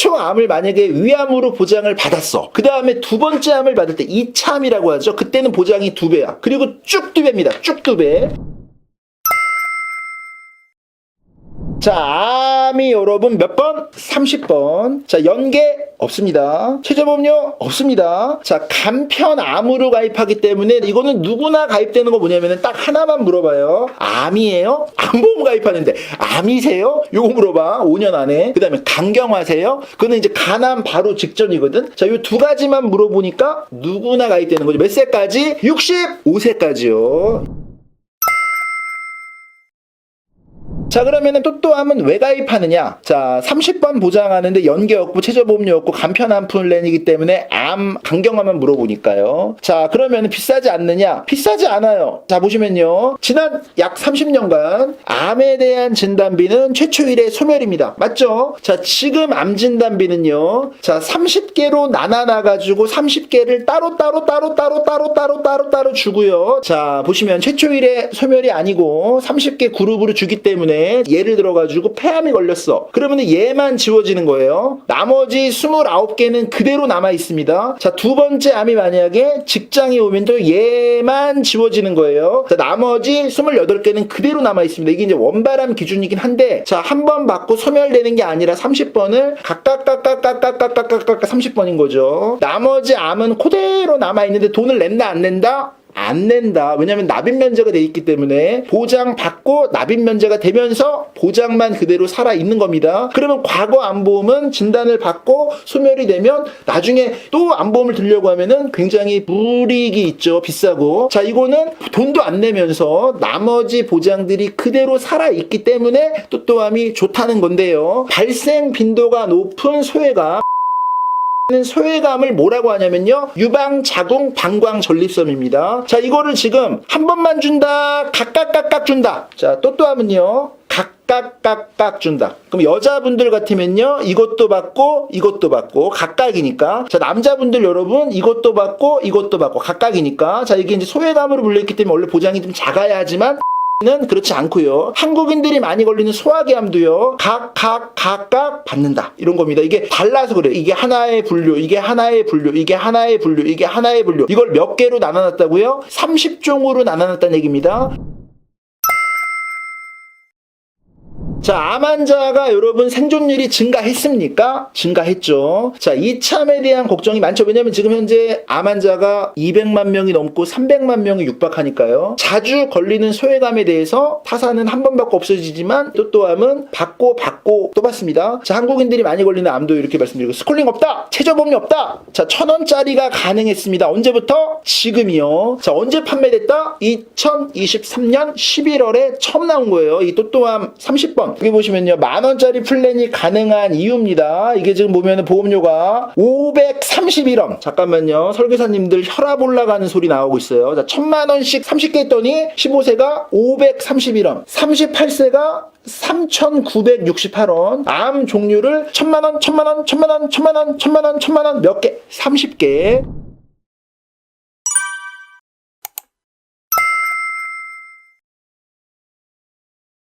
최초 암을 만약에 위암으로 보장을 받았어. 그 다음에 두 번째 암을 받을 때 2차 암이라고 하죠. 그때는 보장이 두 배야. 그리고 쭉 두 배입니다. 쭉 두 배. 자, 암이 여러분 몇 번? 30번. 자, 연계 없습니다. 최저보험료 없습니다. 자, 간편 암으로 가입하기 때문에 이거는 누구나 가입되는 거 뭐냐면은 딱 하나만 물어봐요. 암이에요? 암보험 가입하는데 암이세요? 요거 물어봐. 5년 안에. 그 다음에 강경화세요? 그거는 이제 간암 바로 직전이거든. 자, 요 두 가지만 물어보니까 누구나 가입되는 거죠. 몇 세까지? 65세까지요. 자 그러면은 또또함은 왜 가입하느냐? 자 30번 보장하는데 연계 없고 최저보험료 없고 간편한 플랜이기 때문에 암 강경화만 물어보니까요. 자 그러면은 비싸지 않느냐? 비싸지 않아요. 자 보시면요. 지난 약 30년간 암에 대한 진단비는 최초 일의 소멸입니다. 맞죠? 자 지금 암 진단비는요. 자 30개로 나눠놔 가지고 30개를 따로 따로 따로 따로 따로 따로 따로 따로 주고요. 자 보시면 최초 일의 소멸이 아니고 30개 그룹으로 주기 때문에 예를 들어가지고 폐암이 걸렸어. 그러면 얘만 지워지는 거예요. 나머지 29개는 그대로 남아 있습니다. 자, 두 번째 암이 만약에 직장에 오면 또 얘만 지워지는 거예요. 자, 나머지 28개는 그대로 남아 있습니다. 이게 이제 원바람 기준이긴 한데, 자, 한 번 받고 소멸되는 게 아니라 30번을 각각, 각각, 각각, 각각, 각각, 각각 30번인 거죠. 나머지 암은 그대로 남아 있는데 돈을 낸다, 안 낸다? 안 낸다. 왜냐면 납입 면제가 돼 있기 때문에 보장 받고 납입 면제가 되면서 보장만 그대로 살아 있는 겁니다. 그러면 과거 암보험은 진단을 받고 소멸이 되면 나중에 또 암보험을 들려고 하면은 굉장히 불이익이 있죠. 비싸고. 자, 이거는 돈도 안 내면서 나머지 보장들이 그대로 살아 있기 때문에 또또함이 좋다는 건데요. 발생 빈도가 높은 소외감 는 소외감을 뭐라고 하냐면요. 유방 자궁 방광 전립선입니다. 자, 이거를 지금 한 번만 준다. 각각 각각 준다. 자, 또 또 하면요. 각각 각각 준다. 그럼 여자분들 같으면요. 이것도 받고 이것도 받고 각각이니까. 자, 남자분들 여러분 이것도 받고 이것도 받고 각각이니까. 자, 이게 이제 소외감으로 불렸기 때문에 원래 보장이 좀 작아야 하지만 는 그렇지 않고요. 한국인들이 많이 걸리는 소화기암도요. 각, 각, 각각 받는다. 이런 겁니다. 이게 달라서 그래요. 이게 하나의 분류, 이게 하나의 분류, 이게 하나의 분류, 이게 하나의 분류. 이걸 몇 개로 나눠놨다고요? 30종으로 나눠놨다는 얘기입니다. 자, 암 환자가 여러분 생존율이 증가했습니까? 증가했죠. 자, 이참에 대한 걱정이 많죠. 왜냐면 지금 현재 암 환자가 200만 명이 넘고 300만 명이 육박하니까요. 자주 걸리는 소외감에 대해서 타사는 한 번 받고 없어지지만 또또암은 받고 받고 또 받습니다. 자, 한국인들이 많이 걸리는 암도 이렇게 말씀드리고 스콜링 없다. 최저보험료 없다. 자, 천 원짜리가 가능했습니다. 언제부터? 지금이요. 자, 언제 판매됐다? 2023년 11월에 처음 나온 거예요. 이 또또암 30번. 여기 보시면요. 만 원짜리 플랜이 가능한 이유입니다. 이게 지금 보면은 보험료가 531원. 잠깐만요. 설계사님들 혈압 올라가는 소리 나오고 있어요. 자, 천만 원씩 30개 했더니 15세가 531원. 38세가 3,968원. 암 종류를 천만 원, 천만 원, 천만 원, 천만 원, 천만 원, 천만 원 몇 개? 30개.